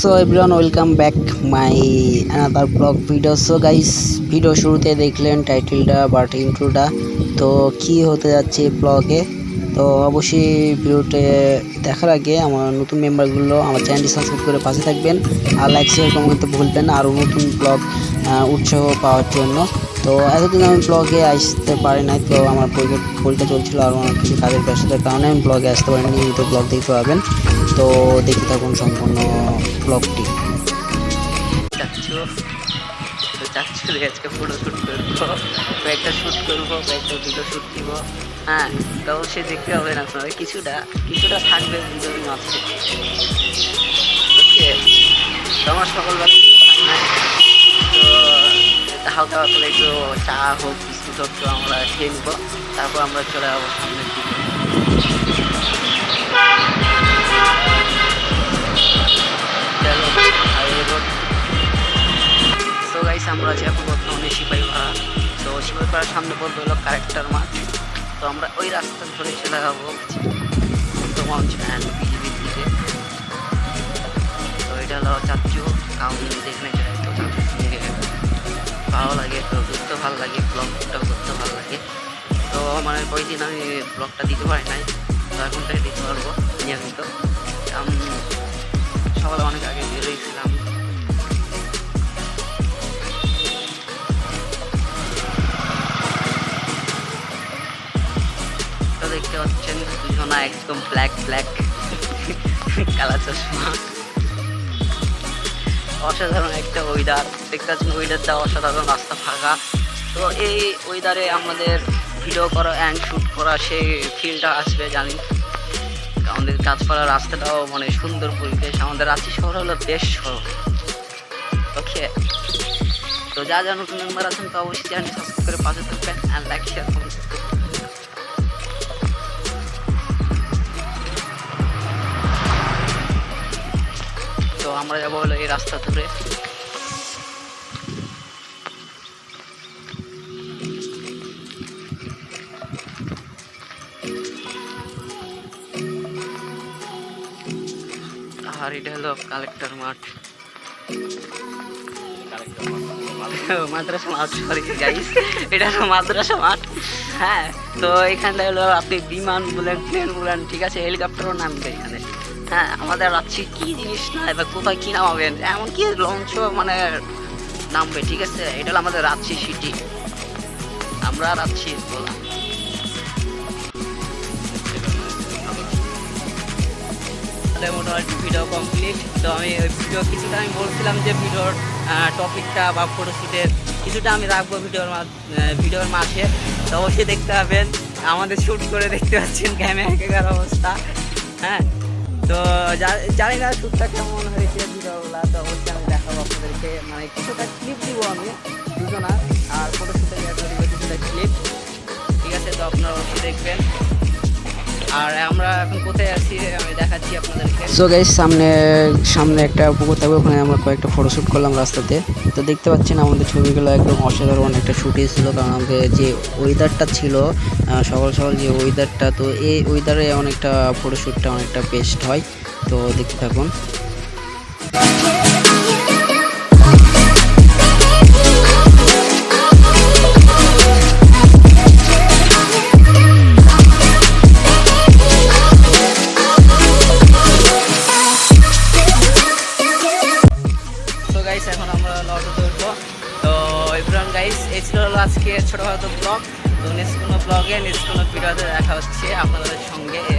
So everyone welcome back my another blog video so guys video শুরুতে দেখলেন টাইটেলটা but ইন্ট্রোটা তো, কি হতে যাচ্ছে ব্লগে তো, অবশ্যই ভিডিওতে দেখার আগে আমার নতুন মেম্বারগুলো আমার চ্যানেলটি সাবস্ক্রাইব করে পাশে থাকবেন। আর লাইক শেয়ার কমেন্ট করতে ভুলবেন আরও নতুন ব্লগ উৎসাহ পাওয়ার জন্য। তো এতদিন আমি ব্লগে আসতে পারি নাই, তো আমার পরীক্ষা চলছিল আর অনেক কিছু কাজের ব্যস্ততার কারণে আমি ব্লগে আসতে পারিনি, নিয়মিত ব্লগ দেখতে পাবেন। তো দেখতে থাকুন সম্পূর্ণ ব্লগটি তো ফটো শ্যুট করব শ্যুট শ্যুট দিব হ্যাঁ তো অবশ্যই দেখতে হবে না আপনারা কিছুটা কিছুটা থাকবে ভিডিওর মাঝে ওকে, তো তো হালকা করে একটু চা হোক, বিস্কুট হোক তো আমরা খেয়ে নিবো। তারপর আমরা চলে যাব সামনের দিকে। চলো তো গাইস আমরা আছি বর্তমানে সিপাহীপাড়া তো সিপাহীপাড়ার সামনে পড়বে হলো কারেক্টার মাঠ। তো আমরা ওই রাস্তা ধরে চলে যাব। উত্তমঞ্চ অ্যান্ড বিজেপির দিকে তো এটা হলো চাচ্চু কাউন যেখানে যায় তো চাচ্চু সঙ্গে ভালো লাগে, তো ঘুরতে ভালো লাগে ব্লগটা করতে ভালো লাগে। তো মানে কয়েকদিন আমি ব্লগটা দিতে পারি নাই, তো এখন থেকে দিতে পারব, নিয়মিত। আমি সকালে অনেক আগে বেরোইছিলাম। তো দেখতে পাচ্ছেন, দুজনা একদম ব্ল্যাক ব্ল্যাক কালা চশমা। অসাধারণ একটা ওয়েদার দেখতে পাচ্ছেন ওয়েদারটা অসাধারণ, রাস্তা ফাঁকা। তো এই ওয়েদারে আমাদের ভিডিও করা অ্যান্ড শ্যুট করা, সেই ফিলটা আসবে, জানি। আমাদের গাছপালা রাস্তাটাও মানে সুন্দর পরিবেশ। আমাদের রাঁচি শহর হলো বেশ শহর। ওকে তো যা যা নতুন মেম্বার আছেন তো অবশ্যই চ্যানেলটি সাবস্ক্রাইব করে পাশে থাকবেন অ্যান্ড লাইক শেয়ার কমেন্ট আমরা যাব হলো এই রাস্তা ধরে। আর এটা হলো কালেক্টর মাঠ। মাদ্রাসা মাঠ সরি গাইস এটা হলো মাদ্রাসা মাঠ। হ্যাঁ তো এখানটা হলো আপনি বিমান বলেন প্লেন বলেন ঠিক আছে হেলিকপ্টারও নামবে এখানে। হ্যাঁ আমাদের রাজ্যে কি জিনিস না, এবার কোথায় কি নামাবেন? এমনকি লঞ্চ মানে নামবে, ঠিক আছে? এটা হলো আমাদের রাজশাহী সিটি আমরা রাজশাহী বললাম তাহলে মোটামুটি ভিডিও কমপ্লিট তো আমি ওই ভিডিও কিছুটা আমি বলছিলাম যে ভিডিওর টপিকটা বা ফটোশ্যুটের কিছুটা আমি রাখব ভিডিওর ভিডিওর মাঝে। তো অবশ্যই দেখতে পাবেন। আমাদের শ্যুট করে দেখতে পাচ্ছেন ক্যামেরা অবস্থা। হ্যাঁ জানি না শ্যুটটা কেমন হয়েছে ভিডিওগুলো তো অবশ্যই আমি দেখাবো আপনাদেরকে। মানে কিছুটা ক্লিপ দিব আমি দুজনা আর ফটোশ্যুটে কিছুটা ক্লিপ ঠিক আছে, তো আপনারা অবশ্যই দেখবেন। আর আমরা কোথায় আছি, আমি দেখাচ্ছি সামনে সামনে একটা পুকুর থাকবে, ওখানে আমরা কয়েকটা করলাম রাস্তাতে। তো দেখতে আমাদের ছবিগুলো একদম ছিল, কারণ আমাদের যে ওয়েদারটা ছিল সকাল সকাল যে ওয়েদারটা তো এই ওয়েদারে অনেকটা ফটোশ্যুটটা অনেকটা বেস্ট হয়। তো দেখতে থাকুন। এখন আমরা তো গাইস এই ব্লগ তো নেক্সট কোনো ব্লগে নেক্সট কোনো ভিডিওতে দেখা হচ্ছে আপনাদের সঙ্গে এই